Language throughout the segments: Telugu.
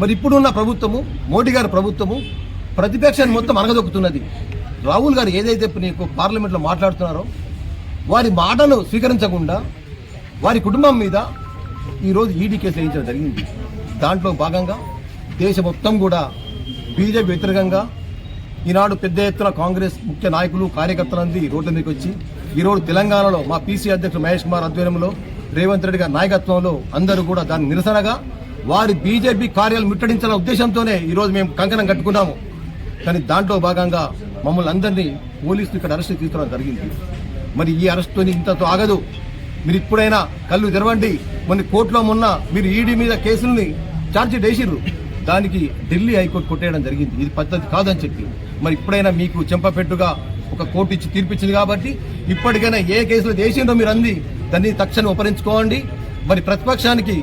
మరి ఇప్పుడున్న ప్రభుత్వము మోడీ గారి ప్రభుత్వము ప్రతిపక్షాన్ని మొత్తం అనగదొక్కుతున్నది రాహుల్ గారు ఏదైతే నీకు పార్లమెంట్లో మాట్లాడుతున్నారో వారి మాటను స్వీకరించకుండా వారి కుటుంబం మీద ఈరోజు ఈడీ కేసు వేయించడం జరిగింది. దాంట్లో భాగంగా దేశం మొత్తం కూడా బీజేపీ వ్యతిరేకంగా ఈనాడు పెద్ద ఎత్తున కాంగ్రెస్ ముఖ్య నాయకులు కార్యకర్తలందరి రోడ్డు మీదకి వచ్చి ఈరోజు తెలంగాణలో మా పీసీ అధ్యక్షుడు మహేష్ కుమార్ ఆధ్వర్యంలో రేవంత్ రెడ్డి గారి నాయకత్వంలో అందరూ కూడా దాని నిరసనగా వారి బీజేపీ కార్యాలు ముట్టడించాలనే ఉద్దేశంతోనే ఈరోజు మేము కంకణం కట్టుకున్నాము. కానీ దాంట్లో భాగంగా మమ్మల్ని అందరినీ పోలీసులు ఇక్కడ అరెస్ట్ తీసుకోవడం జరిగింది. మరి ఈ అరెస్ట్తో ఇంతతో ఆగదు. మీరు ఇప్పుడైనా కళ్ళు తెరవండి. మొన్న కోర్టులో మొన్న మీరు ఈడీ మీద కేసుల్ని ఛార్జ్షీట్ వేసిర్రు దానికి ఢిల్లీ హైకోర్టు కొట్టేయడం జరిగింది. ఇది పద్ధతి కాదని చెప్పి. మరి ఇప్పుడైనా మీకు చెంపపెట్టుగా ఒక కోర్టు ఇచ్చి తీర్పిచ్చింది కాబట్టి ఇప్పటికైనా ఏ కేసులు వేసిండో మీరు అంది. దాన్ని తక్షణం ఉపరించుకోండి మరి ప్రతిపక్షానికి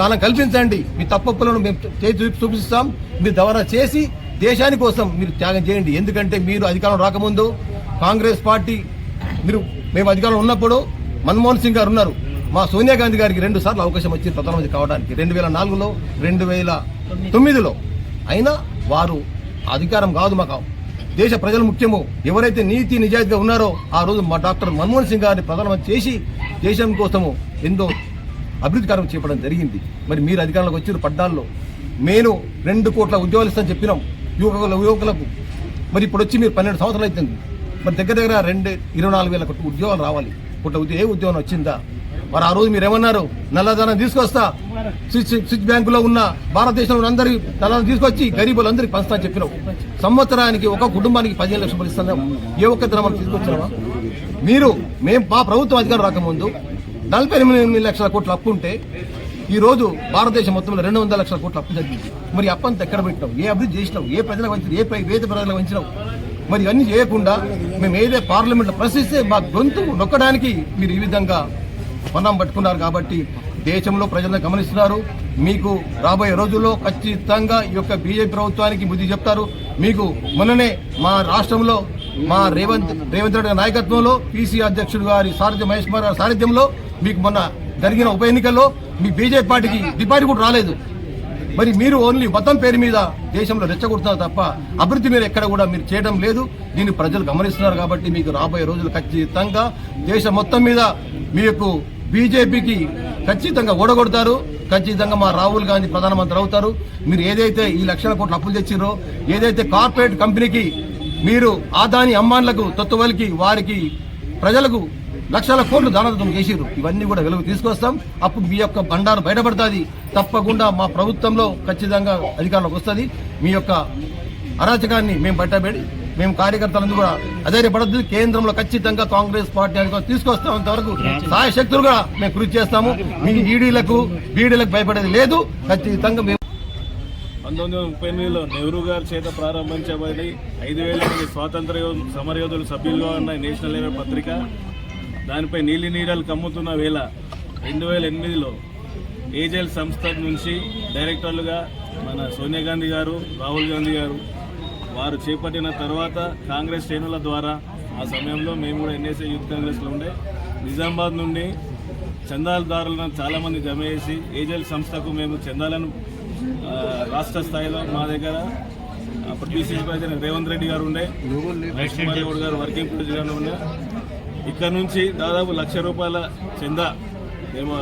స్థానం కల్పించండి. మీ తప్పప్పులను మేము చేసి చూపి- చూపిస్తాం. మీరు దవరా చేసి దేశాని కోసం మీరు త్యాగం చేయండి. ఎందుకంటే మీరు అధికారం రాకముందు కాంగ్రెస్ పార్టీ మీరు మేము అధికారంలో ఉన్నప్పుడు మన్మోహన్ సింగ్ గారు ఉన్నారు. మా సోనియా గాంధీ గారికి రెండు సార్లు అవకాశం వచ్చింది ప్రధానమంత్రి కావడానికి. రెండు వేల నాలుగులో రెండు వేల తొమ్మిదిలో. అయినా వారు అధికారం కాదు మాకు. దేశ ప్రజలు ముఖ్యము. ఎవరైతే నీతి నిజాయితీగా ఉన్నారో ఆ రోజు మా డాక్టర్ మన్మోహన్ సింగ్ గారిని ప్రధానమంత్రి చేసి దేశం కోసము ఎంతో అభివృద్ధి కార్యం చేపడం జరిగింది. మరి మీరు అధికారంలోకి వచ్చారు పడ్డాల్లో నేను రెండు కోట్ల ఉద్యోగాలు ఇస్తామని చెప్పినాం. యువకుల యువకులకు. మరి ఇప్పుడు వచ్చి మీరు పన్నెండు సంవత్సరాలు అవుతుంది మరి దగ్గర దగ్గర రెండు ఇరవై నాలుగు వేల కొట్టు ఉద్యోగాలు రావాలి. పుట్ట ఏ ఉద్యోగం వచ్చిందా? మరి ఆ రోజు మీరు ఏమన్నారు నల్లధనం తీసుకొస్తా. స్విచ్ స్విచ్ బ్యాంకులో ఉన్న భారతదేశంలో అందరి నల్లధనం తీసుకొచ్చి గరీబులందరికీ పంచుతా చెప్పినావు సంవత్సరానికి ఒక కుటుంబానికి పదిహేను లక్షలు రూపాయలు ఇస్తున్నాం. ఏ ఒక్క ధనం తీసుకొచ్చినావా మీరు మేము మా ప్రభుత్వం అధికారం రాకముందు నలభై ఎనిమిది లక్షల కోట్ల అప్పు ఉంటే ఈరోజు భారతదేశం మొత్తంలో రెండు వందల లక్షల కోట్ల అప్పు జరిగింది. మరి అప్పంతా ఎక్కడ పెట్టినావు? ఏ అభివృద్ధి చేసినావు? ఏ ప్రజలకు వంచినావు ఏ వేద ప్రజలకు వంచినావు మరి ఇవన్నీ చేయకుండా మేము ఏదే పార్లమెంట్లో ప్రశ్నిస్తే మా గొంతు నొక్కడానికి మీరు ఈ విధంగా పన్నం పట్టుకున్నారు కాబట్టి దేశంలో ప్రజలను గమనిస్తున్నారు. మీకు రాబోయే రోజుల్లో ఖచ్చితంగా ఈ యొక్క బీజేపీ ప్రభుత్వానికి బుద్ధి చెప్తారు. మీకు మొన్ననే మా రాష్ట్రంలో మా రేవంత్ రేవంత్ రెడ్డి నాయకత్వంలో పీసీ అధ్యక్షుడు గారి సారథ్య మహేష్ కుమార్ గారి సారథ్యంలో మీకు మొన్న జరిగిన ఉప ఎన్నికల్లో మీ బీజేపీ పార్టీకి డిపాజిట్ కూడా రాలేదు. మరి మీరు ఓన్లీ మతం పేరు మీద దేశంలో రెచ్చగొడుతున్నారు తప్ప అభివృద్ధి మీరు ఎక్కడ కూడా మీరు చేయడం లేదు. దీన్ని ప్రజలు గమనిస్తున్నారు కాబట్టి మీకు రాబోయే రోజులు ఖచ్చితంగా దేశం మొత్తం మీద మీకు బీజేపీకి ఖచ్చితంగా ఓడగొడతారు. ఖచ్చితంగా మా రాహుల్ గాంధీ ప్రధానమంత్రి అవుతారు. మీరు ఏదైతే ఈ లక్షల కోట్ల అప్పులు తెచ్చిరో ఏదైతే కార్పొరేట్ కంపెనీకి మీరు ఆదాని అమ్మాన్లకు తొత్తువలికి వారికి ప్రజలకు లక్షల కోట్లు దానదత్వం చేసిరు ఇవన్నీ కూడా వెలుగు తీసుకొస్తాం. అప్పుడు మీ యొక్క బండారు బయటపడుతుంది. తప్పకుండా మా ప్రభుత్వంలో ఖచ్చితంగా అధికారంలోకి వస్తుంది. మీ యొక్క అరాచకాన్ని మేము బయటపెడి మేము కార్యకర్తలందరూ కూడా అధైర్యపడద్దు. కేంద్రంలో ఖచ్చితంగా కాంగ్రెస్ పార్టీ అధికారం తీసుకొస్తాం వరకు సాయశక్తులు కూడా మేము కృషి చేస్తాము. మీ ఈడీలకు బీడీలకు భయపడేది లేదు. ఖచ్చితంగా మేము పంతొమ్మిది వందల ముప్పై ఎనిమిదిలో నెహ్రూ గారి చేత ప్రారంభించబడి ఐదు వేల మంది స్వాతంత్ర సమరయోధులు సభ్యులుగా ఉన్న నేషనల్ లెవెల్ పత్రిక దానిపై నీలి నీడలు కమ్ముతున్న వేళ రెండు వేల ఎనిమిదిలో ఏజెల్ సంస్థ నుంచి డైరెక్టర్లుగా మన సోనియా గాంధీ గారు రాహుల్ గాంధీ గారు వారు చేపట్టిన తర్వాత కాంగ్రెస్ శ్రేణుల ద్వారా ఆ సమయంలో మేము కూడా ఎన్ఎస్ఏ యూత్ కాంగ్రెస్లో ఉండే. నిజామాబాద్ నుండి చందాలదారులను చాలామంది జమ చేసి ఏజెల్ సంస్థకు మేము చందాలను రాష్ట్ర స్థాయిలో మా దగ్గర అప్పుడు బీసీసీ ప్రెసిడెంట్ రేవంత్ రెడ్డి గారు ఉండే మహేష్ కుమార్ గౌడ్ గారు వర్కింగ్ ప్రెసిడెంట్ ఉండే. ఇక్కడ నుంచి దాదాపు లక్ష రూపాయల చందా మేము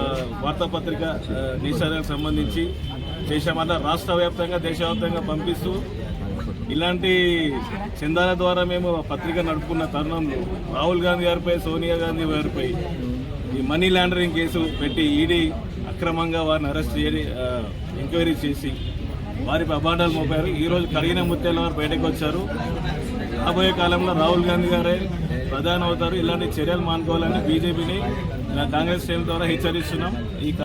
వార్తాపత్రిక ఆ, నిషేధానికి సంబంధించి చేశామన్న రాష్ట్ర వ్యాప్తంగా దేశవ్యాప్తంగా పంపిస్తూ ఇలాంటి చందాల ద్వారా మేము పత్రిక నడుపుకున్న తరుణంలో రాహుల్ గాంధీ గారిపై సోనియా గాంధీ గారిపై ఈ మనీ లాండరింగ్ కేసు పెట్టి ఈడీ అక్రమంగా వారిని అరెస్ట్ చేసి ఎంక్వైరీ చేసి వారిపై అబాండాలు మోపారు. ఈరోజు కడిగిన ముత్యాల వారు బయటకు వచ్చారు. రాబోయే కాలంలో రాహుల్ గాంధీ గారే ప్రధాన అవుతారు. ఇలాంటి చర్యలు మానుకోవాలని బీజేపీని కాంగ్రెస్ శ్రేణుల ద్వారా హెచ్చరిస్తున్నాం. ఈ